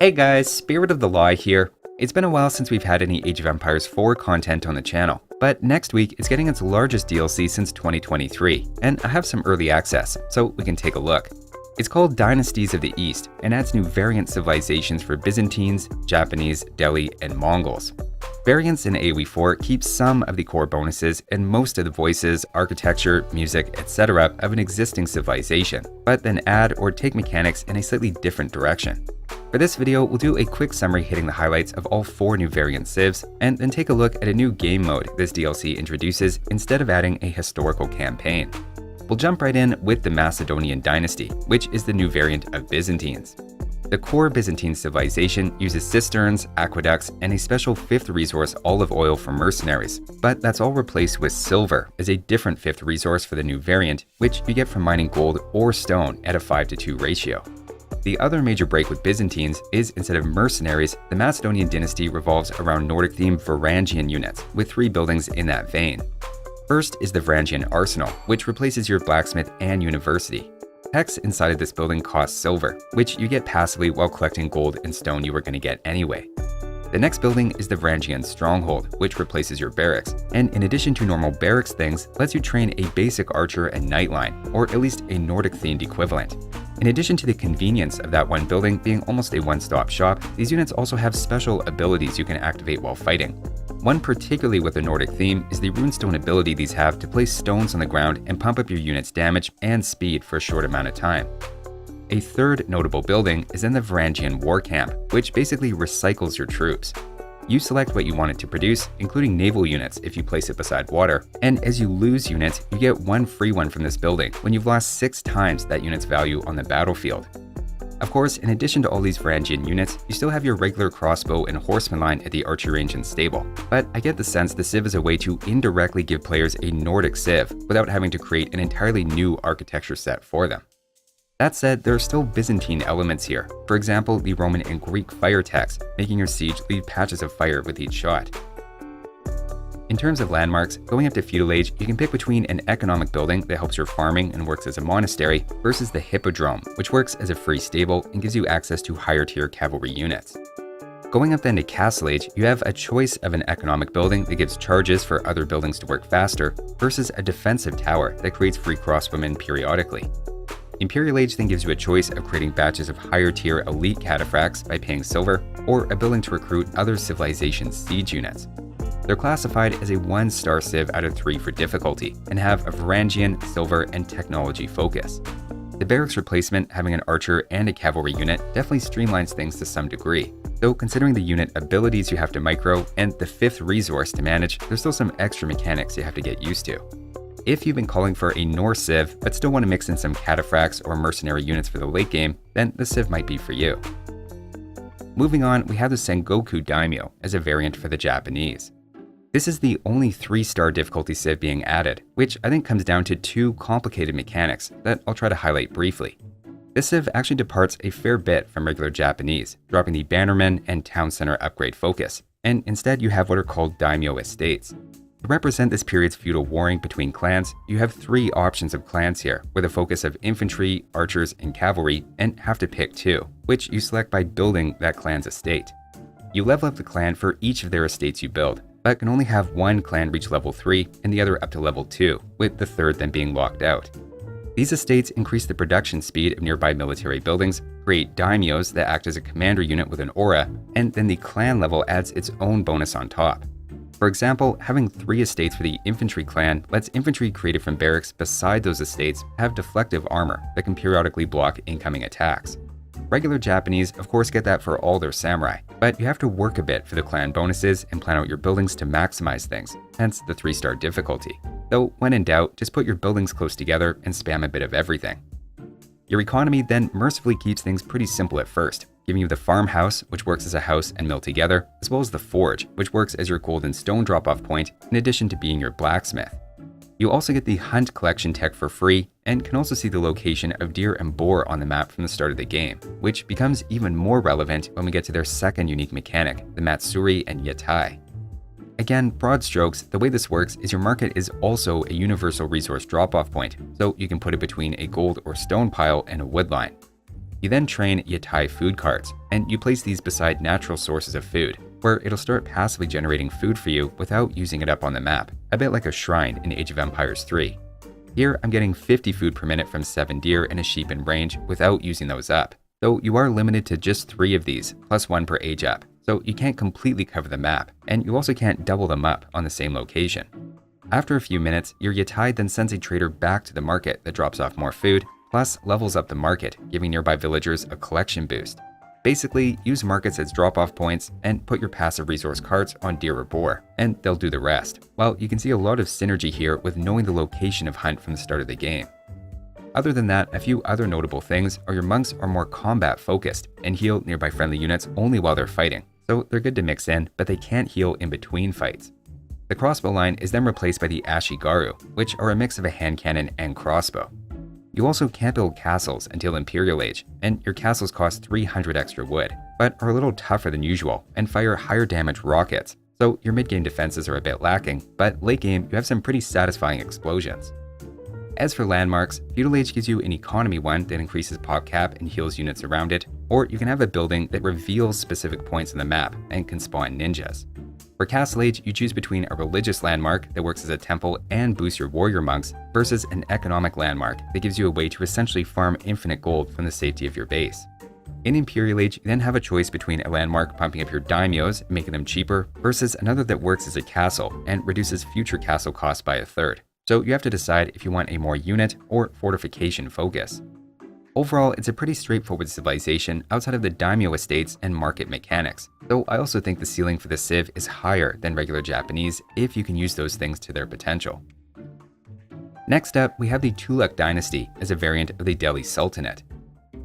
Hey guys, Spirit of the Lie here. It's been a while since we've had any Age of Empires 4 content on the channel, but next week it's getting its largest DLC since 2023, and I have some early access, so we can take a look. It's called Dynasties of the East and adds new variant civilizations for Byzantines, Japanese, Delhi, and Mongols. Variants in AoE 4 keep some of the core bonuses and most of the voices, architecture, music, etc. of an existing civilization, but then add or take mechanics in a slightly different direction. For this video, we'll do a quick summary hitting the highlights of all four new variant civs, and then take a look at a new game mode this DLC introduces instead of adding a historical campaign. We'll jump right in with the Macedonian dynasty, which is the new variant of Byzantines. The core Byzantine civilization uses cisterns, aqueducts, and a special fifth resource olive oil for mercenaries, but that's all replaced with silver as a different fifth resource for the new variant, which you get from mining gold or stone at a 5 to 2 ratio. The other major break with Byzantines is instead of mercenaries, the Macedonian dynasty revolves around Nordic themed Varangian units, with three buildings in that vein. First is the Varangian Arsenal, which replaces your blacksmith and university. Hex inside of this building costs silver, which you get passively while collecting gold and stone you were going to get anyway. The next building is the Varangian Stronghold, which replaces your barracks, and in addition to normal barracks things, lets you train a basic archer and knightline, or at least a Nordic themed equivalent. In addition to the convenience of that one building being almost a one-stop shop, these units also have special abilities you can activate while fighting. One particularly with a Nordic theme is the runestone ability these have to place stones on the ground and pump up your unit's damage and speed for a short amount of time. A third notable building is in the Varangian War Camp, which basically recycles your troops. You select what you want it to produce, including naval units if you place it beside water, and as you lose units, you get one free one from this building when you've lost six times that unit's value on the battlefield. Of course, in addition to all these Varangian units, you still have your regular crossbow and horseman line at the archer range and stable. But I get the sense the Civ is a way to indirectly give players a Nordic Civ without having to create an entirely new architecture set for them. That said, there are still Byzantine elements here, for example the Roman and Greek fire text, making your siege leave patches of fire with each shot. In terms of landmarks, going up to feudal age, you can pick between an economic building that helps your farming and works as a monastery versus the hippodrome, which works as a free stable and gives you access to higher tier cavalry units. Going up then to Castle Age, you have a choice of an economic building that gives charges for other buildings to work faster versus a defensive tower that creates free crossbowmen periodically. Imperial Age then gives you a choice of creating batches of higher tier elite cataphracts by paying silver, or a building to recruit other civilizations' siege units. They're classified as a 1 star Civ out of 3 for difficulty, and have a Varangian, silver, and technology focus. The barracks replacement having an archer and a cavalry unit definitely streamlines things to some degree, though considering the unit abilities you have to micro and the fifth resource to manage, there's still some extra mechanics you have to get used to. If you've been calling for a Norse Civ but still want to mix in some cataphracts or mercenary units for the late game, then the Civ might be for you. Moving on, we have the Sengoku Daimyo as a variant for the Japanese. This is the only 3-star difficulty civ being added, which I think comes down to two complicated mechanics that I'll try to highlight briefly. This civ actually departs a fair bit from regular Japanese, dropping the Bannerman and Town Center upgrade focus, and instead you have what are called daimyo estates. To represent this period's feudal warring between clans, you have three options of clans here, with a focus of infantry, archers, and cavalry, and have to pick two, which you select by building that clan's estate. You level up the clan for each of their estates you build, but can only have one clan reach level 3 and the other up to level 2, with the third then being locked out. These estates increase the production speed of nearby military buildings, create daimyos that act as a commander unit with an aura, and then the clan level adds its own bonus on top. For example, having three estates for the infantry clan lets infantry created from barracks beside those estates have deflective armor that can periodically block incoming attacks. Regular Japanese, of course, get that for all their samurai, but you have to work a bit for the clan bonuses and plan out your buildings to maximize things, hence the 3 star difficulty. Though, when in doubt, just put your buildings close together and spam a bit of everything. Your economy then mercifully keeps things pretty simple at first, giving you the farmhouse, which works as a house and mill together, as well as the forge, which works as your gold and stone drop off point, in addition to being your blacksmith. You also get the Hunt collection tech for free, and can also see the location of deer and boar on the map from the start of the game, which becomes even more relevant when we get to their second unique mechanic, the Matsuri and Yatai. Again, broad strokes, the way this works is your market is also a universal resource drop-off point, so you can put it between a gold or stone pile and a wood line. You then train Yatai food carts, and you place these beside natural sources of food, where it'll start passively generating food for you without using it up on the map, a bit like a shrine in Age of Empires 3. Here, I'm getting 50 food per minute from 7 deer and a sheep in range without using those up, though you are limited to just 3 of these, plus 1 per age up, so you can't completely cover the map, and you also can't double them up on the same location. After a few minutes, your Yatai then sends a trader back to the market that drops off more food, plus levels up the market, giving nearby villagers a collection boost. Basically, use markets as drop off points and put your passive resource carts on deer or boar, and they'll do the rest. While you can see a lot of synergy here with knowing the location of hunt from the start of the game. Other than that, a few other notable things are your monks are more combat focused and heal nearby friendly units only while they're fighting, so they're good to mix in, but they can't heal in between fights. The crossbow line is then replaced by the Ashigaru, which are a mix of a hand cannon and crossbow. You also can't build castles until Imperial Age, and your castles cost 300 extra wood, but are a little tougher than usual and fire higher damage rockets, so your mid game defenses are a bit lacking, but late game you have some pretty satisfying explosions. As for landmarks, Feudal Age gives you an economy one that increases pop cap and heals units around it, or you can have a building that reveals specific points in the map and can spawn ninjas. For Castle Age, you choose between a religious landmark that works as a temple and boosts your warrior monks versus an economic landmark that gives you a way to essentially farm infinite gold from the safety of your base. In Imperial Age, you then have a choice between a landmark pumping up your daimyos, making them cheaper, versus another that works as a castle and reduces future castle costs by a third. So you have to decide if you want a more unit or fortification focus. Overall, it's a pretty straightforward civilization outside of the daimyo estates and market mechanics, though I also think the ceiling for the Civ is higher than regular Japanese if you can use those things to their potential. Next up, we have the Tulauk dynasty as a variant of the Delhi Sultanate.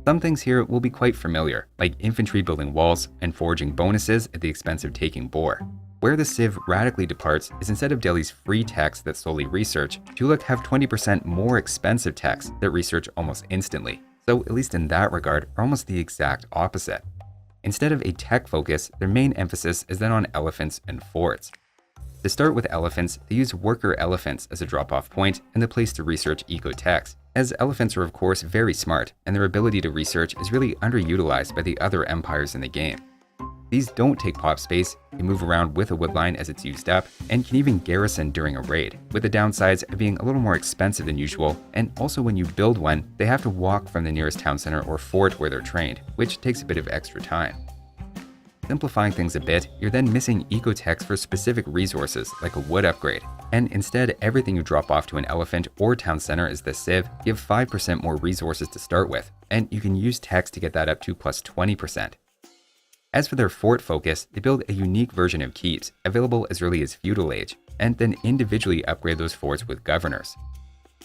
Some things here will be quite familiar, like infantry building walls and foraging bonuses at the expense of taking boar. Where the Civ radically departs is instead of Delhi's free techs that solely research, Tulauk have 20% more expensive techs that research almost instantly, so at least in that regard, are almost the exact opposite. Instead of a tech focus, their main emphasis is then on elephants and forts. To start with elephants, they use worker elephants as a drop-off point and the place to research eco-techs, as elephants are of course very smart, and their ability to research is really underutilized by the other empires in the game. These don't take pop space, they move around with a woodline as it's used up, and can even garrison during a raid, with the downsides of being a little more expensive than usual, and also when you build one, they have to walk from the nearest town center or fort where they're trained, which takes a bit of extra time. Simplifying things a bit, you're then missing ecotechs for specific resources like a wood upgrade, and instead everything you drop off to an elephant or town center is the civ give 5% more resources to start with, and you can use techs to get that up to plus 20%. As for their fort focus, they build a unique version of keeps, available as early as feudal age, and then individually upgrade those forts with governors.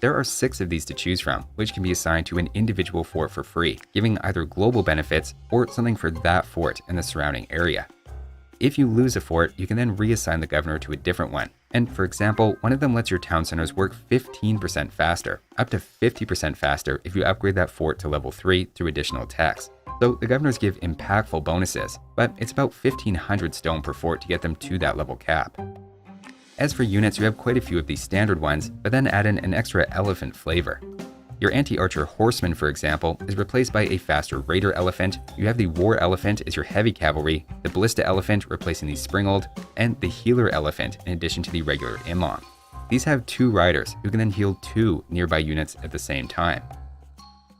There are six of these to choose from, which can be assigned to an individual fort for free, giving either global benefits or something for that fort and the surrounding area. If you lose a fort, you can then reassign the governor to a different one. And for example, one of them lets your town centers work 15% faster, up to 50% faster if you upgrade that fort to level 3 through additional techs. So the governors give impactful bonuses, but it's about 1500 stone per fort to get them to that level cap. As for units, you have quite a few of these standard ones, but then add in an extra elephant flavor. Your anti-archer horseman, for example, is replaced by a faster raider elephant, you have the war elephant as your heavy cavalry, the ballista elephant replacing the springald, and the healer elephant in addition to the regular imam. These have two riders who can then heal two nearby units at the same time.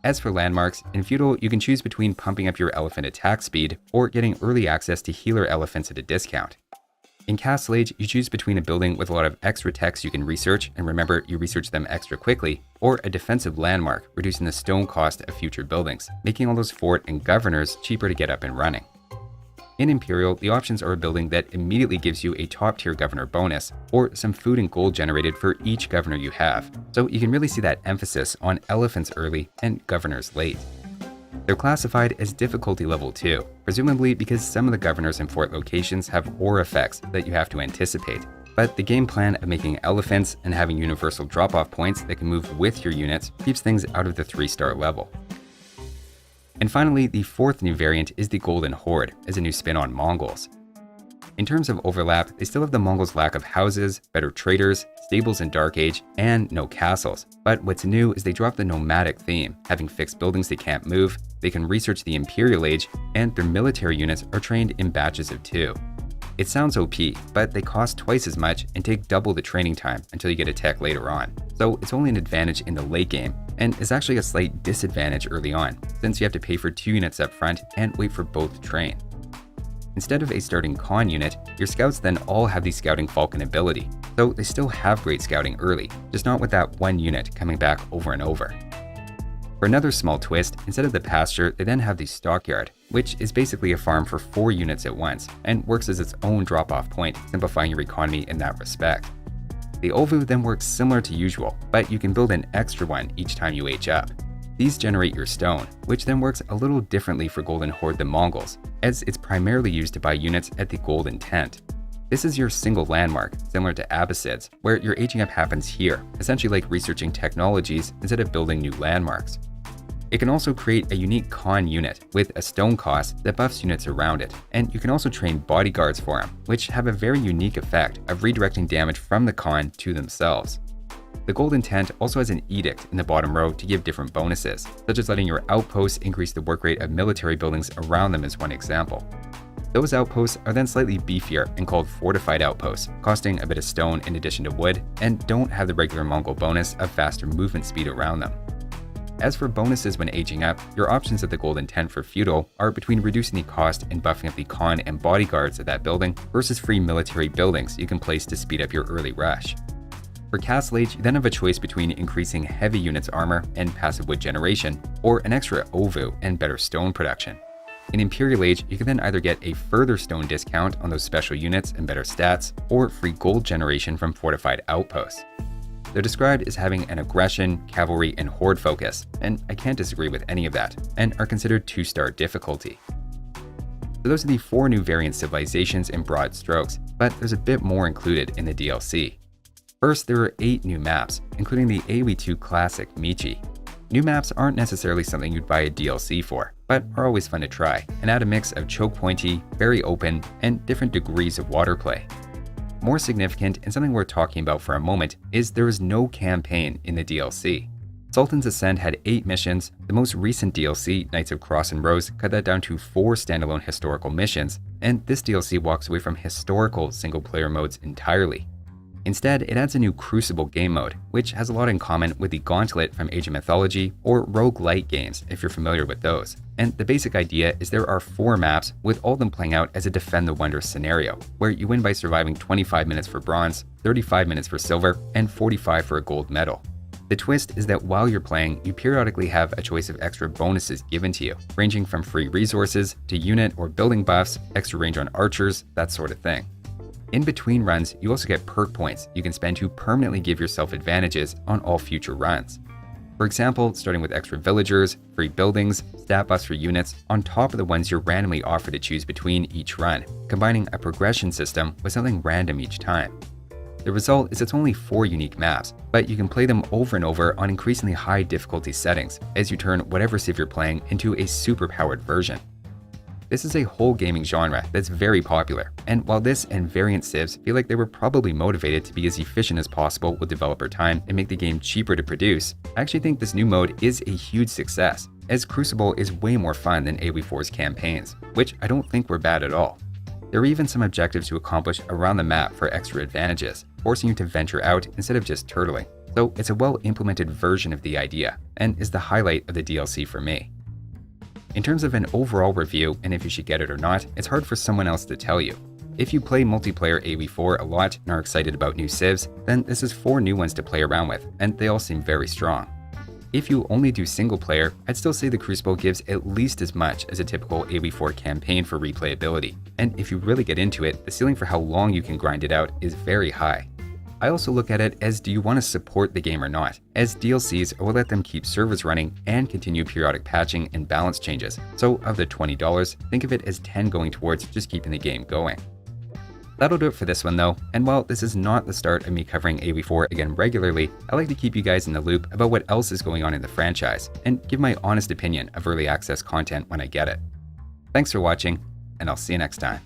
As for landmarks, in Feudal, you can choose between pumping up your elephant attack speed or getting early access to healer elephants at a discount. In Castle Age, you choose between a building with a lot of extra techs you can research, and remember, you research them extra quickly, or a defensive landmark, reducing the stone cost of future buildings, making all those fort and governors cheaper to get up and running. In Imperial, the options are a building that immediately gives you a top tier governor bonus, or some food and gold generated for each governor you have. So you can really see that emphasis on elephants early and governors late. They're classified as difficulty level 2, presumably because some of the governors in fort locations have ore effects that you have to anticipate. But the game plan of making elephants and having universal drop off points that can move with your units keeps things out of the 3 star level. And finally, the fourth new variant is the Golden Horde, as a new spin on Mongols. In terms of overlap, they still have the Mongols' lack of houses, better traders, stables in Dark Age, and no castles. But what's new is they drop the nomadic theme, having fixed buildings they can't move, they can research the Imperial Age, and their military units are trained in batches of two. It sounds OP, but they cost twice as much and take double the training time until you get a tech later on. So it's only an advantage in the late game, and is actually a slight disadvantage early on, since you have to pay for two units up front and wait for both to train. Instead of a starting con unit, your scouts then all have the Scouting Falcon ability, so they still have great scouting early, just not with that one unit coming back over and over. For another small twist, instead of the pasture, they then have the stockyard, which is basically a farm for four units at once, and works as its own drop-off point, simplifying your economy in that respect. The Ovu then works similar to usual, but you can build an extra one each time you age up. These generate your stone, which then works a little differently for Golden Horde than Mongols, as it's primarily used to buy units at the Golden Tent. This is your single landmark, similar to Abbasids, where your aging up happens here, essentially like researching technologies instead of building new landmarks. It can also create a unique Khan unit with a stone cost that buffs units around it, and you can also train bodyguards for them, which have a very unique effect of redirecting damage from the Khan to themselves. The Golden Tent also has an edict in the bottom row to give different bonuses, such as letting your outposts increase the work rate of military buildings around them as one example. Those outposts are then slightly beefier and called fortified outposts, costing a bit of stone in addition to wood, and don't have the regular Mongol bonus of faster movement speed around them. As for bonuses when aging up, your options at the Golden Tent for Feudal are between reducing the cost and buffing up the con and bodyguards of that building versus free military buildings you can place to speed up your early rush. For Castle Age, you then have a choice between increasing heavy units armor and passive wood generation, or an extra OVU and better stone production. In Imperial Age, you can then either get a further stone discount on those special units and better stats, or free gold generation from fortified outposts. They're described as having an aggression, cavalry, and horde focus, and I can't disagree with any of that, and are considered 2 star difficulty. So those are the four new variant civilizations in broad strokes, but there's a bit more included in the DLC. First, there are 8 new maps, including the AoE2 classic Michi. New maps aren't necessarily something you'd buy a DLC for, but are always fun to try, and add a mix of choke pointy, very open, and different degrees of water play. More significant, and something we're talking about for a moment, is there is no campaign in the DLC. Sultan's Ascent had 8 missions, the most recent DLC, Knights of Cross and Rose, cut that down to 4 standalone historical missions, and this DLC walks away from historical single player modes entirely. Instead, it adds a new Crucible game mode, which has a lot in common with the Gauntlet from Age of Mythology or roguelite games if you're familiar with those. And the basic idea is there are four maps, with all of them playing out as a Defend the Wonder scenario, where you win by surviving 25 minutes for bronze, 35 minutes for silver, and 45 for a gold medal. The twist is that while you're playing, you periodically have a choice of extra bonuses given to you, ranging from free resources to unit or building buffs, extra range on archers, that sort of thing. In between runs, you also get perk points you can spend to permanently give yourself advantages on all future runs. For example, starting with extra villagers, free buildings, stat buffs for units, on top of the ones you're randomly offered to choose between each run, combining a progression system with something random each time. The result is it's only four unique maps, but you can play them over and over on increasingly high difficulty settings as you turn whatever civ you're playing into a superpowered version. This is a whole gaming genre that's very popular, and while this and variant civs feel like they were probably motivated to be as efficient as possible with developer time and make the game cheaper to produce, I actually think this new mode is a huge success, as Crucible is way more fun than AoE4's campaigns, which I don't think were bad at all. There are even some objectives to accomplish around the map for extra advantages, forcing you to venture out instead of just turtling. So it's a well implemented version of the idea, and is the highlight of the DLC for me. In terms of an overall review and if you should get it or not, it's hard for someone else to tell you. If you play multiplayer AoE4 a lot and are excited about new civs, then this is four new ones to play around with, and they all seem very strong. If you only do single player, I'd still say the Crucible gives at least as much as a typical AoE4 campaign for replayability, and if you really get into it, the ceiling for how long you can grind it out is very high. I also look at it as do you want to support the game or not, as DLCs will let them keep servers running and continue periodic patching and balance changes. So of the $20, think of it as 10 going towards just keeping the game going. That'll do it for this one though, and while this is not the start of me covering AoE4 again regularly, I like to keep you guys in the loop about what else is going on in the franchise, and give my honest opinion of early access content when I get it. Thanks for watching, and I'll see you next time.